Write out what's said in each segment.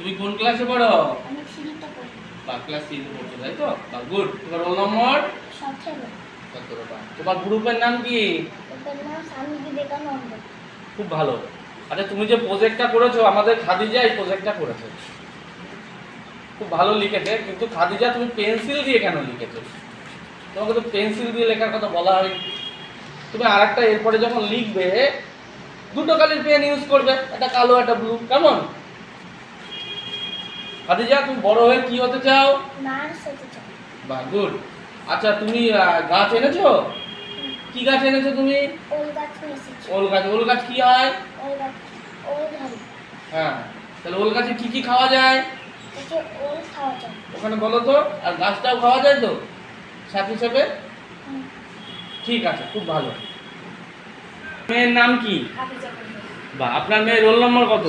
তুমি কোন ক্লাসে পড়ো? আমি সিঁড়িতে পড়ি। বা ক্লাস থ্রিতে পড়ছো তাই তো? বা গুড তোমার রোল নম্বর বা তোমার গ্রুপের নাম কি? ওদের নাম স্বামী বিবেকানন্দ। খুব ভালো। আচ্ছা তুমি যে প্রজেক্টটা করেছ আমাদের খাদিজা এই প্রজেক্টটা করেছে। খুব ভালো লিখেছে কিন্তু খাদিজা তুমি পেন্সিল দিয়ে কেন লিখেছো? তোমাকে তো পেন্সিল দিয়ে লেখার কথা বলা হয়। তুমি আর একটা এরপরে যখন লিখবে দুটো কালির পেন ইউজ করবে একটা কালো একটা ব্লু কেমন? খাদিজা তুমি বড় হয়ে কি হতে চাও? নার্স বা গুড আচ্ছা তুমি গাছ এনেছো? কি গাছ এনেছো তুমি? ওল গাছ ওল গাছ কি হয়? হ্যাঁ তাহলে ওল গাছে কি কি খাওয়া যায়? এতে ওল খাওয়া যায়। ওখানে বলো তো আর গাছটাও খাওয়া যায় তো? সাথ হিসেবে ঠিক আছে খুব ভালো। মেয়ের নাম কি? বা আপনার মেয়ের রোল নম্বর কত?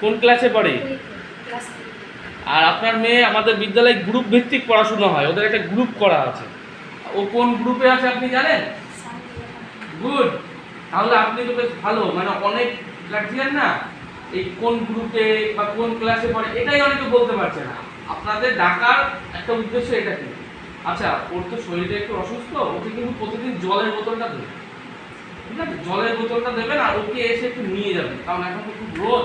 কোন ক্লাসে পড়ে? ক্লাস আর আপনার মেয়ে আমাদের বিদ্যালয়ে গ্রুপ ভিত্তিক পড়াশোনা হয়, ওদের একটা গ্রুপ করা আছে। ও কোন গ্রুপে আছে আপনি জানেন? গুড তাহলে আপনি তো বেশ ভালো মানে অনেক গার্জিয়ান না, এই কোন গ্রুপে বা কোন ক্লাসে পড়ে, এটাই অনেকে বলতে পারছে না। আপনাদের ডাকার একটা উদ্দেশ্য এটা কি? আচ্ছা ওর তো শরীরে একটু অসুস্থ, ওকে কিন্তু প্রতিদিন জলের বোতলটা দেবে ঠিক আছে? জলের বোতলটা দেবেন আর ওকে এসে একটু নিয়ে যাবেন, কারণ এখন তো খুব রোদ।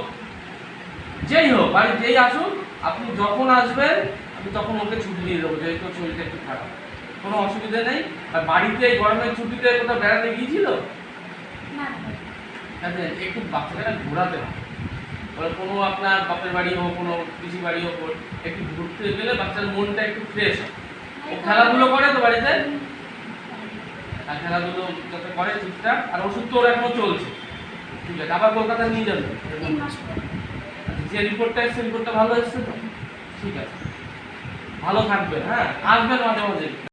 যেই হোক, বাড়ি যেই আসুন আপনি যখন আসবেন আমি তখন ওকে ছুটি দিয়ে দেবো যেহেতু শরীরটা একটু খারাপ। কোনো অসুবিধা নেই। আর বাড়িতে গরমের ছুটিতে কোথাও বেড়াতে গিয়েছিল? আচ্ছা একটু বাচ্চাটা ঘোরাতে হবে। কোনো আপনার বাপের বাড়ি হোক কোনো পিসি বাড়ি হোক একটু ঘুরতে গেলে বাচ্চার মনটা একটু ফ্রেশ হয়। ও খেলাধুলো করে তো বাড়িতে? আর খেলাধুলো যাতে করে ঠিকঠাক আর ওষুধ তো ওর এখনও চলছে। ঠিক আছে আবার কলকাতা নিয়ে যাবে? যে রিপোর্টটা এসছে রিপোর্টটা ভালো এসছে ঠিক আছে। ভালো থাকবে হ্যাঁ? আসবেন মাঝে মাঝে।